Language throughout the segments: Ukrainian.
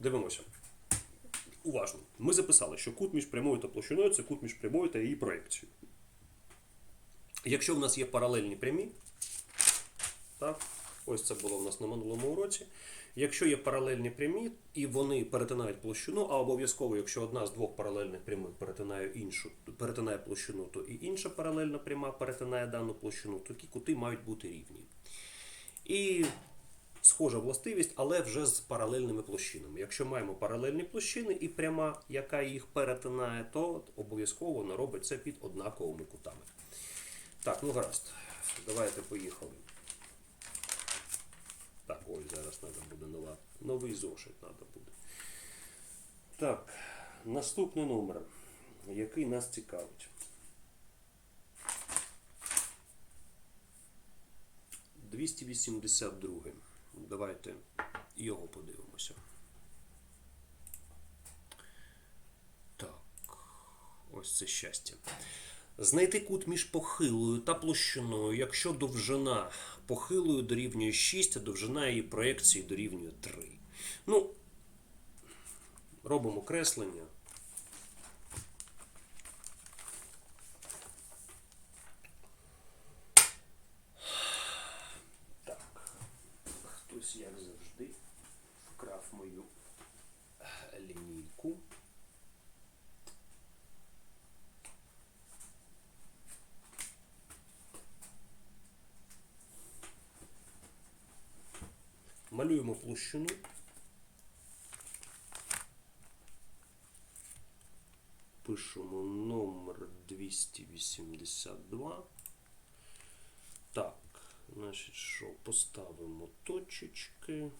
Дивимося. Уважно. Ми записали, що кут між прямою та площиною це кут між прямою та її проекцією. Якщо в нас є паралельні прямі, так, ось це було в нас на минулому уроці. Якщо є паралельні прямі і вони перетинають площину, а обов'язково, якщо одна з двох паралельних прямих перетинає іншу, перетинає площину, то і інша паралельна пряма перетинає дану площину, то такі кути мають бути рівні. І схожа властивість, але вже з паралельними площинами. Якщо маємо паралельні площини і пряма, яка їх перетинає, то обов'язково вона робить це під однаковими кутами. Так, ну гаразд. Давайте поїхали. Так, ой, зараз треба буде нова. Новий зошит треба буде. Так, наступний номер, який нас цікавить. 282. Давайте його подивимося. Так, ось це щастя. Знайти кут між похилою та площиною, якщо довжина похилою дорівнює 6, а довжина її проекції дорівнює 3. Ну, робимо креслення. Так, хтось, як завжди, вкрав мою е, лінійку. Малюємо площину. Пишемо номер 282. Так, значить, що поставимо точечки.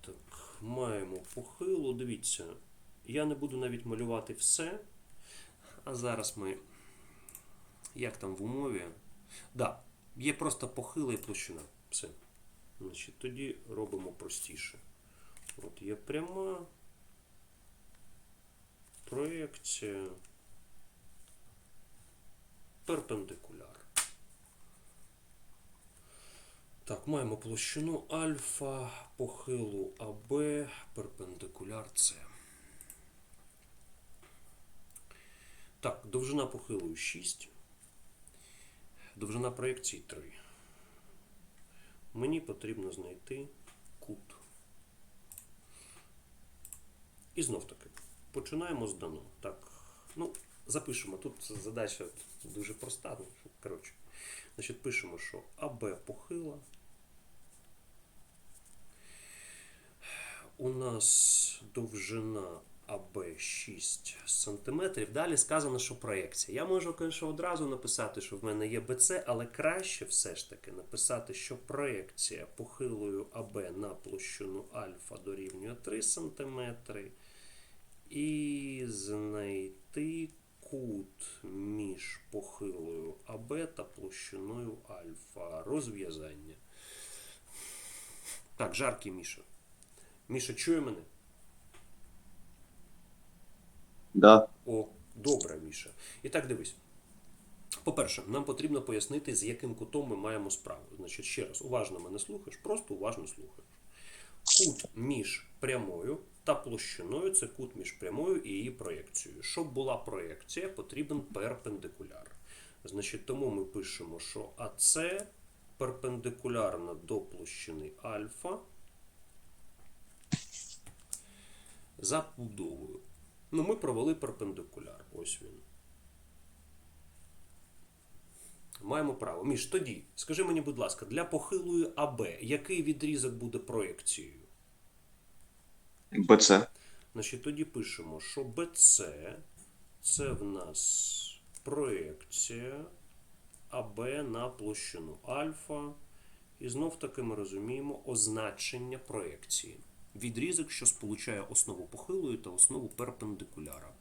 Так, маємо похилу. Дивіться, я не буду навіть малювати все. А зараз ми. Як там в умові? Да, є просто похила і площина. Все. Значить, тоді робимо простіше. От є пряма. Проекція. Перпендикуляр. Так, маємо площину альфа, похилу АБ, перпендикуляр С. Так, довжина похилої 6. Довжина проекції 3. Мені потрібно знайти кут. І знов таки, починаємо з дано. Так, ну, запишемо. Тут задача дуже проста. Ну, коротше. Значить, пишемо, що АБ похила. У нас довжина АБ 6 см. Далі сказано, що проекція. Я можу, звісно, одразу написати, що в мене є БЦ, але краще все ж таки написати, що проекція похилою АБ на площину альфа дорівнює 3 см. І знайти кут між похилою АБ та площиною альфа. Розв'язання. Так, жаркий Міша. Міша, чує мене? Да. О, добре, Міша. І так дивись. По-перше, нам потрібно пояснити, з яким кутом ми маємо справу. Значить, ще раз, уважно мене слухаєш, просто уважно слухаєш. Кут між прямою та площиною це кут між прямою і її проєкцією. Щоб була проєкція, потрібен перпендикуляр. Значить, тому ми пишемо, що АЦ перпендикулярна до площини альфа за будовою. Ну, ми провели перпендикуляр. Ось він. Маємо право. Між тоді, скажи мені, будь ласка, для похилої АБ, який відрізок буде проекцією? БЦ. Значить, тоді пишемо, що BC це в нас проекція АБ на площину альфа. І знов таки ми розуміємо означення проекції. Відрізок, що сполучає основу похилої та основу перпендикуляра.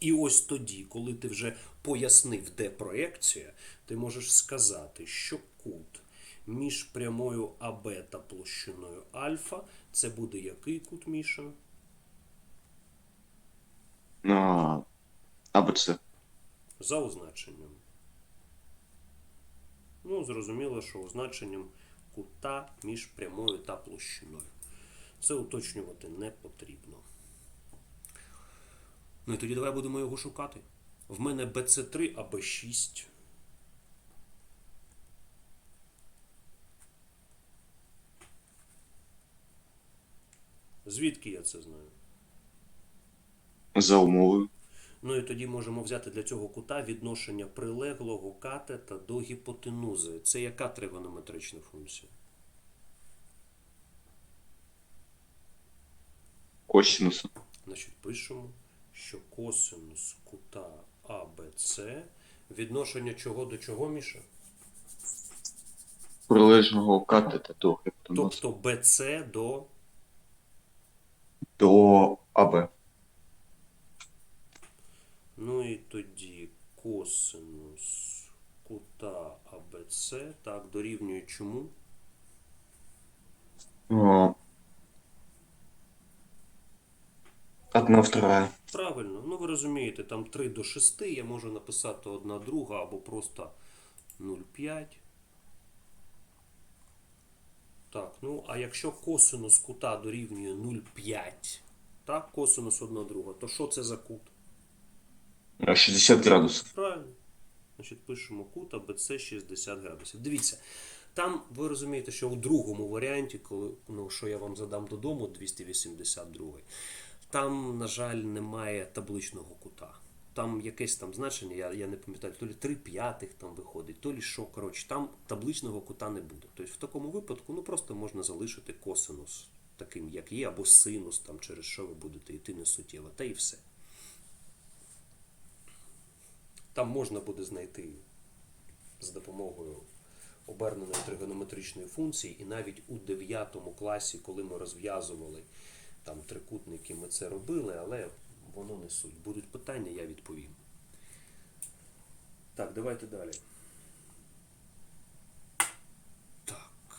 І ось тоді, коли ти вже пояснив, де проекція, ти можеш сказати, що кут між прямою АБ та площиною альфа. Це буде який кут Міша? АБЦ. За означенням. Ну, зрозуміло, що означенням кута між прямою та площиною. Це уточнювати не потрібно. Ну і тоді давай будемо його шукати. В мене BC3 або 6. Звідки я це знаю? За умовою. Ну і тоді можемо взяти для цього кута відношення прилеглого катета до гіпотенузи. Це яка тригонометрична функція? Косинуса. Значить, пишемо, що косинус кута АБЦ відношення чого до чого, Міша? Прилежного катета до гіптоносу. Тобто BC до До АБ. Ну і тоді косинус кута АБЦ так дорівнює чому? О. Одна вторая. Правильно, ну ви розумієте, там 3 до 6 я можу написати одна друга або просто 0,5. Так, ну а якщо косинус кута дорівнює 0,5, так, косинус 1 друга, то що це за кут? А, 60 градусов. Правильно. Значить, пишемо кут АБЦ 60 градусів. Дивіться, там ви розумієте, що у другому варіанті, коли ну, що я вам задам додому, 282, там, на жаль, немає табличного кута. Там якесь там значення, я, я не пам'ятаю, то лі 3 п'ятих там виходить, то лі що. Коротше, там табличного кута не буде. Тобто в такому випадку ну, просто можна залишити косинус таким, як є, або синус, там, через що ви будете йти не суттєво, та і все. Там можна буде знайти за допомогою оберненої тригонометричної функції, і навіть у 9 класі, коли ми розв'язували там трикутники, ми це робили, але воно не суть. Будуть питання, я відповім. Так, давайте далі. Так.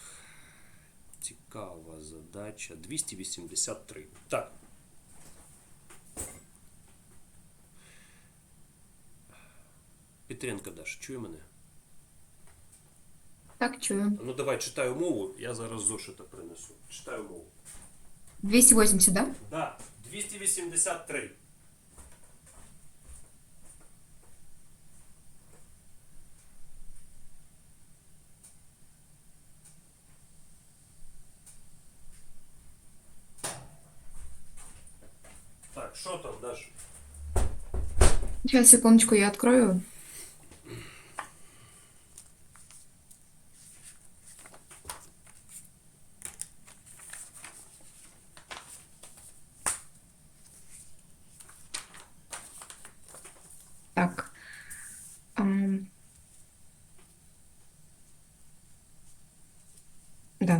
Цікава задача. 283. Так. Петренко Даш, чує мене? Так, чую. Ну давай читаю мову, я зараз зошита принесу. Читаю мову. 280, да? Да, 283. Так, що там, Даш? Сейчас, секундочку, я открою.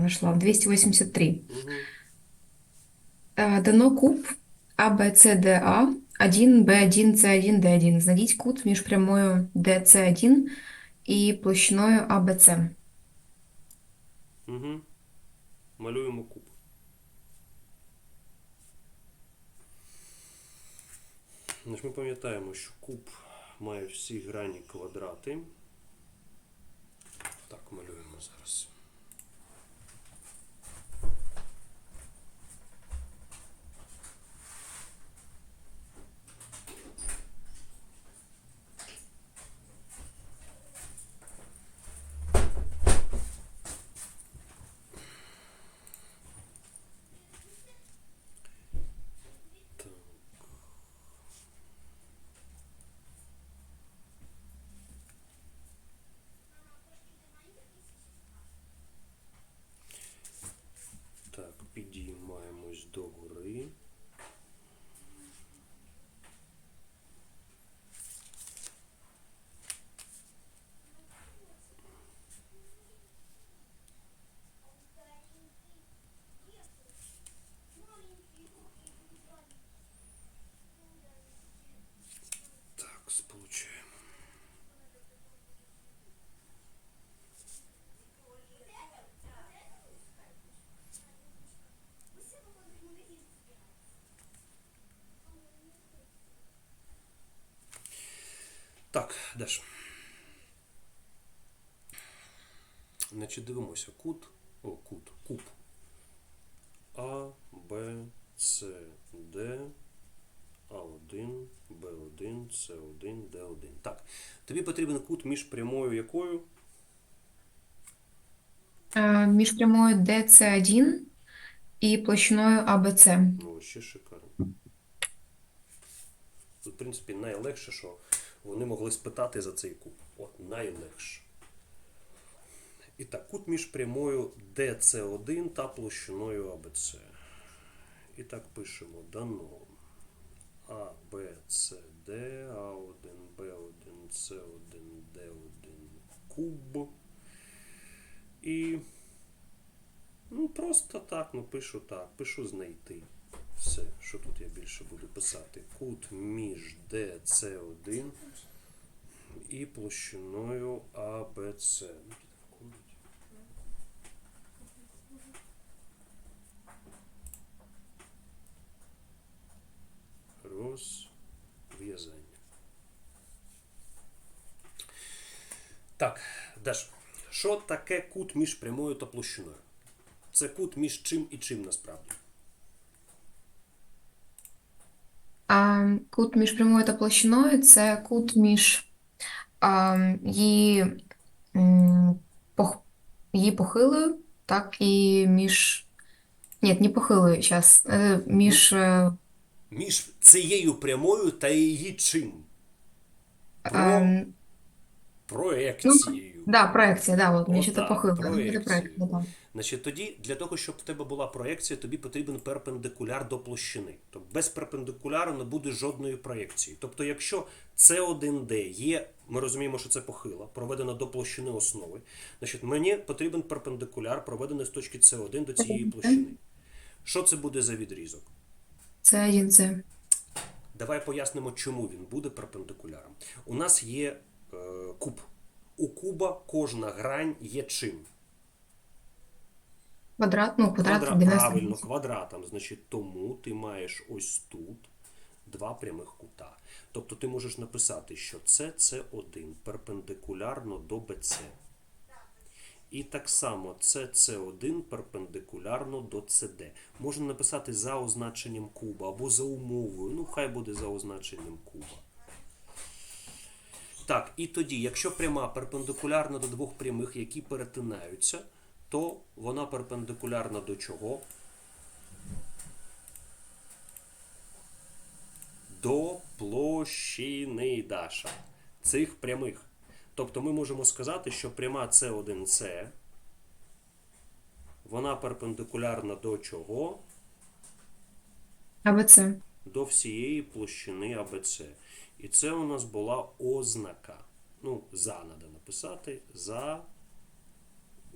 Нашла. 283. Угу. Е, Дано куб ABCDA 1, B1, C1, D1. Знайдіть кут між прямою DC1 і площиною ABC. Угу. Малюємо куб. Значить, ми пам'ятаємо, що куб має всі грані квадрати. Так, малюємо зараз. Де ж? Значить, дивимося. Кут. О, кут. Куб. А, Б, С, Д, А1, Б1, С1, Д1. Так. Тобі потрібен кут між прямою якою? Е, Між прямою DC1 і площиною ABC. Ну, ще шикарно. Тут, в принципі, найлегше, що вони могли спитати за цей куб. От, найлегше. І так, кут між прямою DC1 та площиною ABC. І так пишемо дано. А, Б, С, Д, А1, Б1, С1, Д1 куб. І Ну, просто так, ну пишу так, пишу знайти. Все, що тут я більше буду писати? Кут між DC1 і площиною ABC. Ну, Розв'язання. Так, Даш, що таке кут між прямою та площиною? Це кут між чим і чим насправді. А кут між прямою та площиною це кут між а, її, пох, її похилою, так, і між. Ні, не похилою, зараз. Між. е, Між цією прямою та її чим? Про ем, проекцією. Да, проекція, да, от, це Отак, похилою. проекцію. Це проекція, да. Значить, тоді для того, щоб в тебе була проекція, тобі потрібен перпендикуляр до площини. Тобто без перпендикуляру не буде жодної проекції. Тобто, якщо С1D є, ми розуміємо, що це похила, проведена до площини основи, значить мені потрібен перпендикуляр, проведений з точки С1 до цієї площини. Що це буде за відрізок? Це один це. Давай пояснимо, чому він буде перпендикуляром. У нас є е, куб. У куба кожна грань є чим? Квадрат, ну, квадрат Квадрат, 90 правильно, квадратом. Значить, тому ти маєш ось тут два прямих кута. Тобто ти можеш написати, що це С1 перпендикулярно до БЦ. І так само це С1 перпендикулярно до СД. Можна написати за означенням куба або за умовою. Ну, хай буде за означенням куба. Так, і тоді, якщо пряма перпендикулярна до двох прямих, які перетинаються, то вона перпендикулярна до чого? До площини Даша цих прямих. Тобто ми можемо сказати, що пряма С1С, вона перпендикулярна до чого? АБЦ. до всієї площини АБЦ. І це у нас була ознака. Ну, за треба написати. За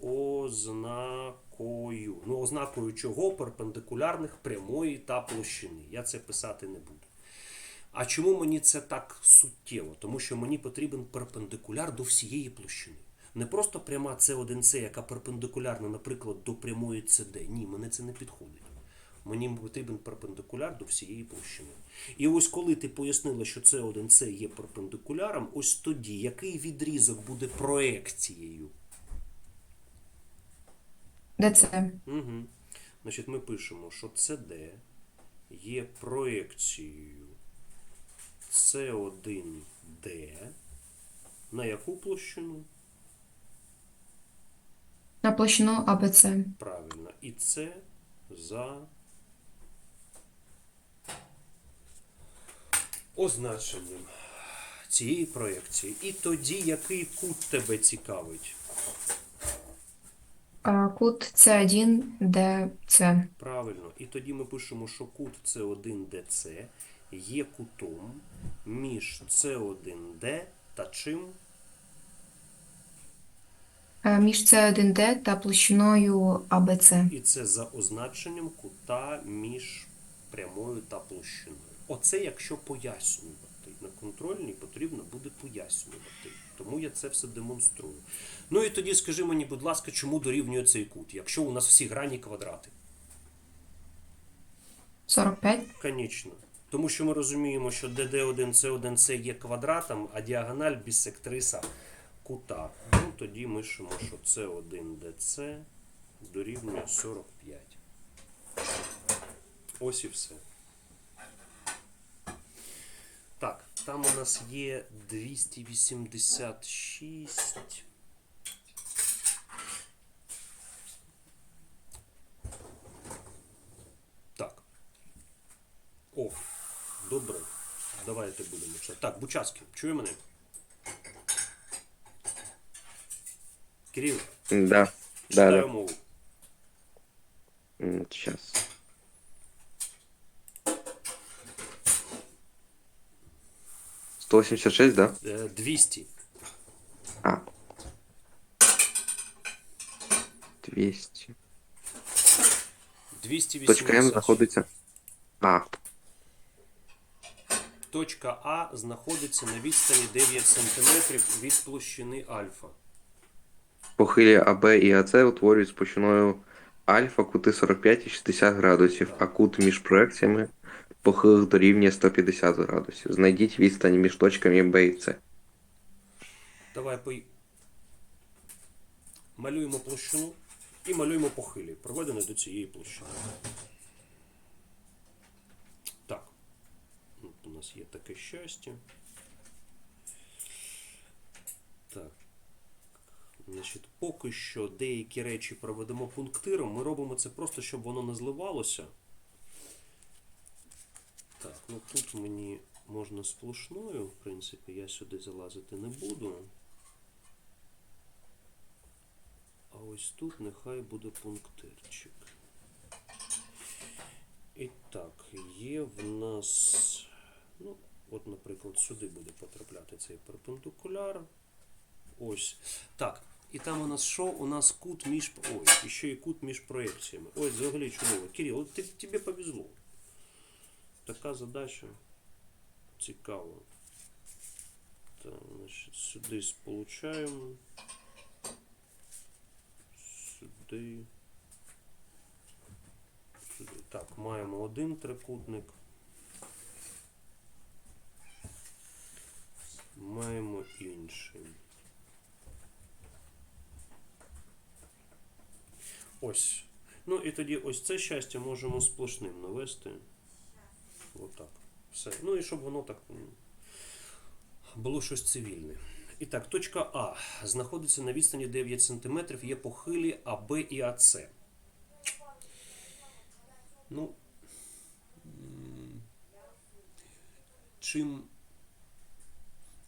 ознакою. Ну, ознакою чого? Перпендикулярних прямої та площини. Я це писати не буду. А чому мені це так суттєво? Тому що мені потрібен перпендикуляр до всієї площини. Не просто пряма С1С, яка перпендикулярна, наприклад, до прямої CD. Ні, мене це не підходить. Мені потрібен перпендикуляр до всієї площини. І ось коли ти пояснила, що С1С є перпендикуляром, ось тоді який відрізок буде проекцією? ДЦ. Угу. Значить, ми пишемо, що CD є проекцією С1D на яку площину? На площину АБЦ. Правильно. І це за означенням цієї проекції. І тоді який кут тебе цікавить? А, Кут С1 ДЦ. Правильно. І тоді ми пишемо, що кут С1ДЦ є кутом між С1Д та чим? Між С1Д та площиною АБЦ. І це за означенням кута між прямою та площиною. Оце якщо пояснювати. На контрольній потрібно буде пояснювати. Тому я це все демонструю. Ну і тоді скажи мені, будь ласка, чому дорівнює цей кут, якщо у нас всі грані квадрати? 45. Конечно. Тому що ми розуміємо, що dd1 c 1 c є квадратом, а діагональ бісектриса кута. Ну, тоді пишемо, що c1 dc дорівнює 45. Ось і все. Так, там у нас є 286. Так. О, добре. Давайте будемо. Так, Бучацький, чує мене? Кирил, Да, да, читаю да. мову. Сейчас. Сто восемьдесят шесть, да? Е, 200. А. Двести. 280. Точка М знаходиться. А. Точка А знаходиться на відстані 9 см від площини альфа. Похилі АБ і АЦ утворюють з площиною альфа кути 45 і 60 градусів, а кут між проекціями похилих дорівнює 150 градусів. Знайдіть відстань між точками Б і С. Давай по... малюємо площину і малюємо похилі, проведені до цієї площини. Так. От у нас є таке щастя. Так. Значить, поки що деякі речі проведемо пунктиром. Ми робимо це просто, щоб воно не зливалося. Ну тут мені можна сплошною, в принципі, я сюди залазити не буду. А ось тут нехай буде пунктирчик. І так, є в нас. Ну, от, наприклад, сюди буде потрапляти цей перпендикуляр. Ось. Так. І там у нас що? У нас кут між. Ой, і ще і кут між проекціями. Ой, взагалі чудово. Кирил, от тобі повезло. Така задача цікава. Так, значить, сюди сполучаємо. Сюди. Сюди. Так, маємо один трикутник. Маємо інший. Ось. Ну і тоді ось це щастя можемо сплошним навести. Отак. Все. Ну і щоб воно так було щось цивільне. І так, точка А знаходиться на відстані 9 см, є похилі АБ і АЦ. Ну, чим,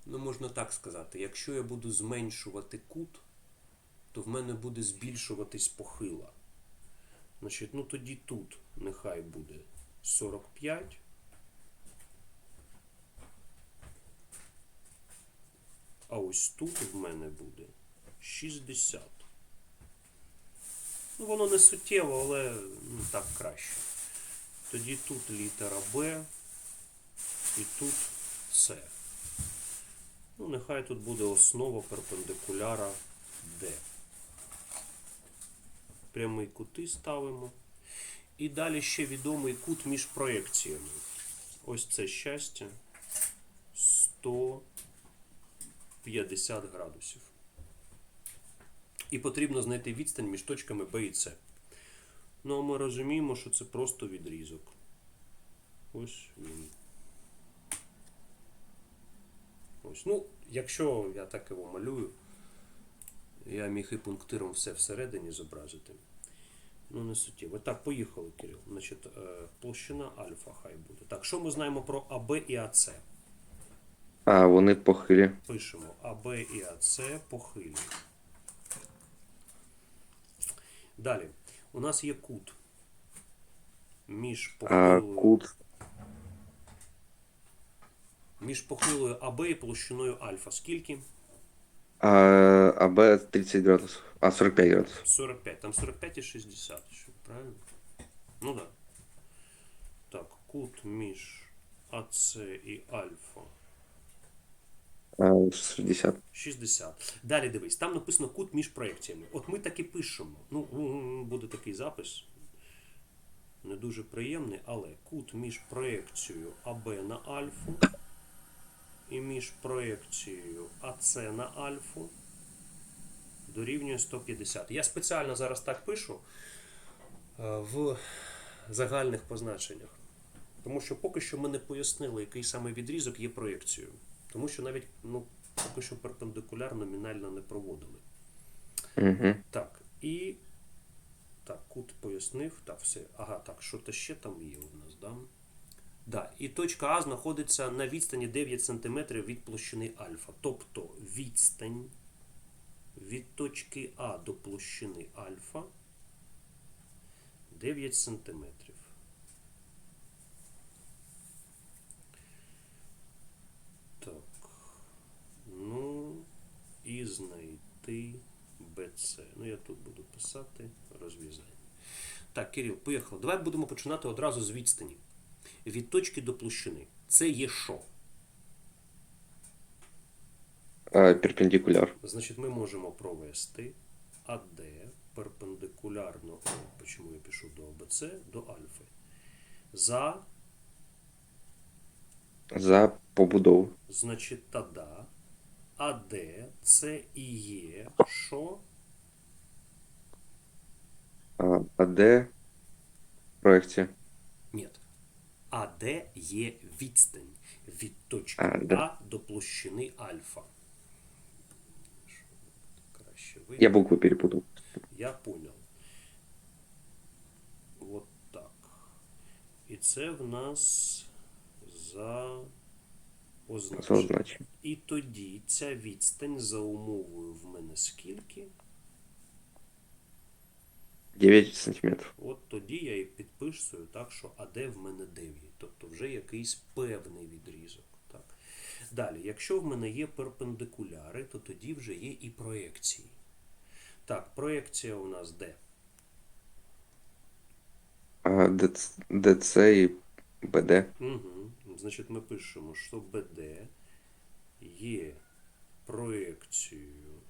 ну можна так сказати, якщо я буду зменшувати кут, то в мене буде збільшуватись похила. Значить, ну тоді тут нехай буде 45. А ось тут в мене буде 60. Ну, воно не суттєво, але ну, так краще. Тоді тут літера Б і тут С. Ну, нехай тут буде основа перпендикуляра D. Прямий кути ставимо. І далі ще відомий кут між проекціями. Ось це щастя. 150 градусів. І потрібно знайти відстань між точками Б і С. Ну, а ми розуміємо, що це просто відрізок. Ось він. Ось. Ну, якщо я так його малюю, я міг і пунктиром все всередині зобразити. Ну, не суттєво. Так, поїхали, Кирил. Значить, е, площина альфа хай буде. Так, що ми знаємо про АБ і АЦ? А, вони похилі. Пишемо АБ і АЦ похилі. Далі. У нас є кут. Між А, похилою, кут між похилою АБ і площиною альфа. Скільки? а, АБ 30 градусів. А, 45 градусів. 45. Там 45 і 60. Що, правильно? Ну так. Да. Так, кут між АЦ і альфа. А, 60. 60. Далі дивись, там написано кут між проекціями. От ми так і пишемо. Ну, буде такий запис. Не дуже приємний, але кут між проекцією АБ на альфу і між проекцією АС на альфу дорівнює 150. Я спеціально зараз так пишу е, в загальних позначеннях. Тому що поки що ми не пояснили, який саме відрізок є проекцією. Тому що навіть ну, поки що перпендикуляр номінально не проводили. Угу. Так, і. Так, кут пояснив. Так, все. Ага, так, що то ще там є у нас, да? Да, і точка А знаходиться на відстані 9 см від площини альфа. Тобто відстань від точки А до площини альфа 9 см. Так. Ну, і знайти BC. Ну, я тут буду писати розв'язання. Так, Кирил, поїхали. Давай будемо починати одразу з відстані. Від точки до площини. Це є що? Перпендикуляр. Значить, ми можемо провести АД перпендикулярно, о, почему я пишу до АБЦ, до альфи. За, За побудову. значить, тада, АД це і є що? А, а де проекція? Ні. АД є відстань від точки А, да. А до площини альфа. Що Краще ви. Я буквы перепутал. Я понял. Вот так. І це в нас за означення. І тоді ця відстань за умовою в мене скільки? 9 сантиметров. От тоді я і підписую так, що АД в мене 9. Тобто вже якийсь певний відрізок. Так. Далі, якщо в мене є перпендикуляри, то тоді вже є і проекції. Так, проекція у нас де? А ДЦ і БД. Угу. Значить, ми пишемо, що БД є проекцією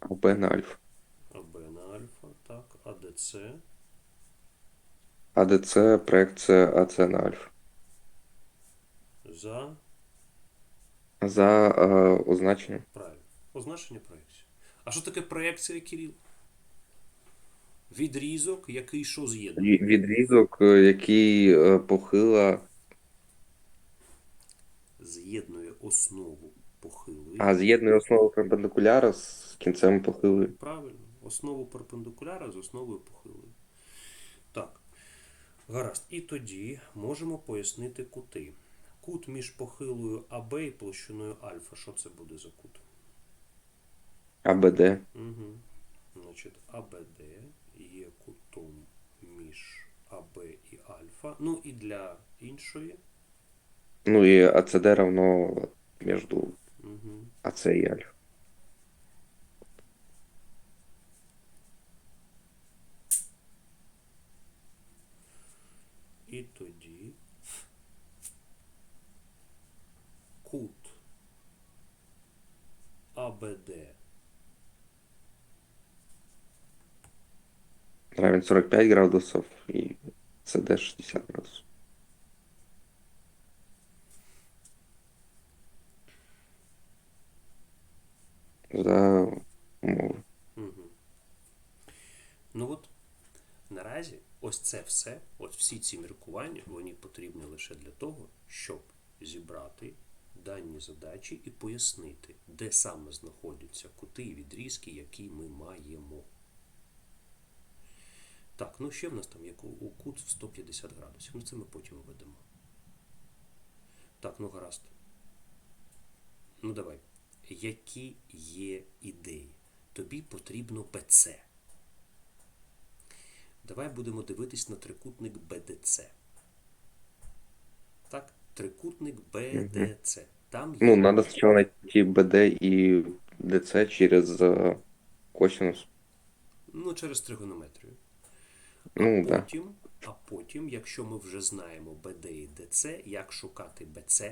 АБ на альфа. АБ на альфа, так, АДЦ А ДЦ проекція АЦ на альфа. за За е, означенням. правильно. Означення проекції. А що таке проекція, Кирил? Відрізок, який що з'єднує? Відрізок, е, який е, похила. З'єднує основу похилої. А з'єднує основу перпендикуляра з кінцем похилої. Правильно. Основу перпендикуляра з основою похилої. Так. Гаразд. І тоді можемо пояснити кути. Кут між похилою АБ і площиною альфа. Що це буде за кут? АБД. Угу. Значить, АБД є кутом між АБ і альфа. Ну і для іншої. Ну і АЦД равно між Угу. АЦ і альфа. І тоді кут АБД Равен 45 градусов і ЦД 60 градусов. За умови. Угу. Ну от наразі ось це все, от всі ці міркування, вони потрібні лише для того, щоб зібрати дані задачі і пояснити, де саме знаходяться кути і відрізки, які ми маємо. Так, ну ще в нас там є кут в 150 градусів. Ну це ми потім введемо. Так, ну гаразд. Ну давай. Які є ідеї? Тобі потрібно БЦ. Давай будемо дивитись на трикутник БДЦ. Так, трикутник БДЦ. Там є. Ну, надо сначала найти БД и ДЦ через э, косинус. Ну, через тригонометрію. Ну, а да. а потім, якщо ми вже знаємо БД і ДЦ, як шукати БЦ,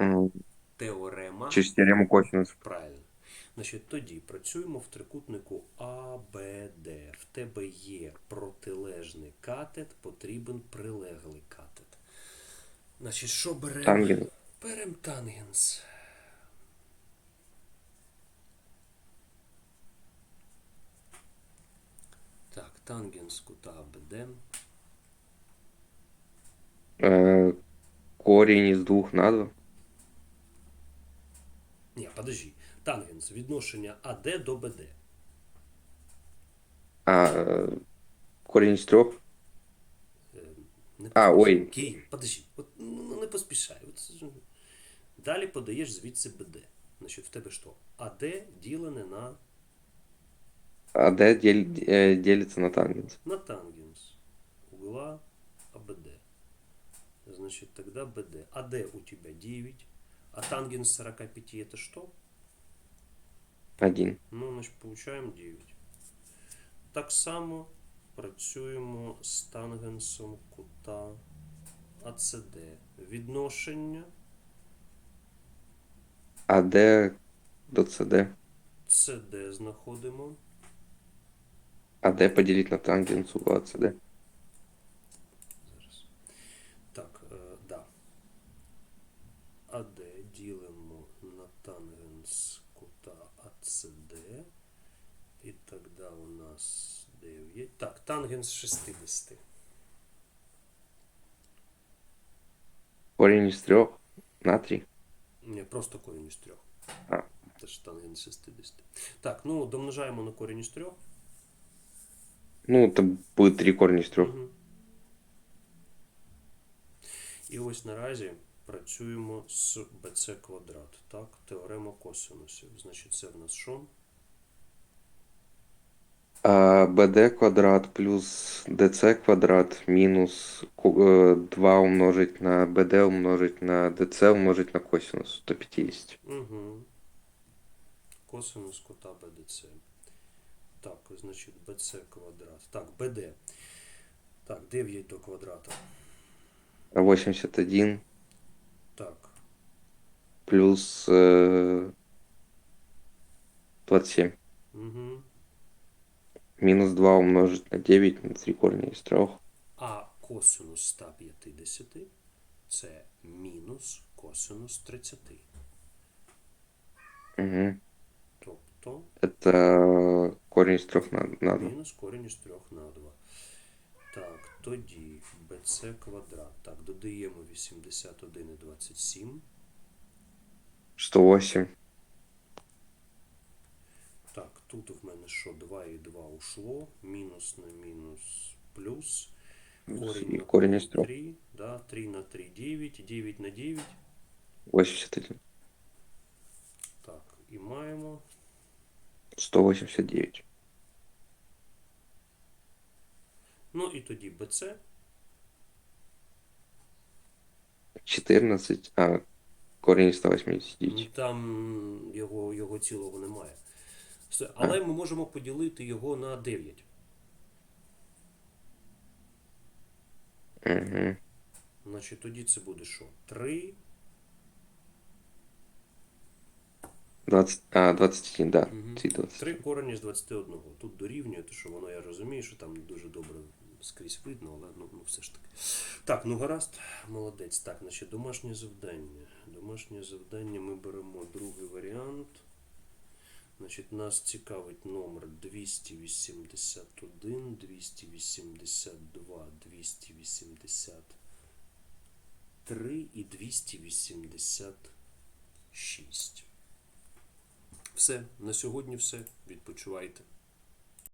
М, теорема. Через теорему косинуса. Правильно. Значить, тоді працюємо в трикутнику АБД. В тебе є протилежний катет, потрібен прилеглий катет. Значить, що беремо? Тангенс. Беремо тангенс. Так, тангенс кута АБД. Е, корінь із 2 на 2. Ні, подожди. Тангенс відношення АД до БД. А, корінь із 3. Е, Не А, ой. Київ, подожди. От, ну, не поспішай. От, далі подаєш звідси БД. Значить, в тебе що? АД ділене на, А де діл, е, ділиться на тангенс? на тангенс. Угла АБД. Значит, тогда БД. АД у тебя 9. А тангенс 45 это что? 1. Ну, значить, получаємо 9. Так само працюємо з тангенсом кута АЦД. Відношення А де до ЦД? ЦД знаходимо. А де поділити на тангенс у АЦД? Зараз. Так, е, да. АД ділимо на тангенс кута АЦД. І тоді у нас 9. Так, тангенс 60. Корінь із 3 на 3. Ні, просто корінь із трьох. А. Це ж тангенс 60. Так, ну домножаємо на корінь із трьох. Ну, там буде 3 корні з 3. Мгм. І ось наразі працюємо з BC квадрат. Так, теорема косинусів. Значить, це в нас що? А БД квадрат плюс ДЦ квадрат мінус 2 умножить на БД умножить на ДЦ умножить на косинус 150. Угу. Косинус кута BDC. Так, значить, BC квадрат. Так, BD. Так, 9 до квадрата. 81 Так, плюс э, 27. угу. Минус 2 умножить на 9 на 3 корня из 3. А косинус 150 це мінус косинус 30. Угу. Тобто Это корень из 3 на, на 2. мінус корінь із 3 на 2. Так, тоді bc квадрат. Так, додаємо 81 і 27. 108. Так, тут в мене що 2 і 2 ушло. Мінус на мінус плюс. Корінь на корень из 3. 3. Да, 3 на 3 9. 9 на 9. 81. Так, і маємо 189. Ну і тоді BC 14. А, корень из 189. Ну, Там його, його цілого немає. Все, Але ми можемо поділити його на 9. Угу. Значить, тоді це буде що? 3. 20, а, 21, да. Ці 20. 3 корені з 21. Тут дорівнює, то що воно я розумію, що там дуже добре скрізь видно, але ну, ну все ж таки. Так, ну гаразд, молодець. Так, значить, домашнє завдання. Домашнє завдання ми беремо другий варіант. Значить, нас цікавить номер 281, 282, 283 і 286. Все, на сьогодні все. Відпочивайте.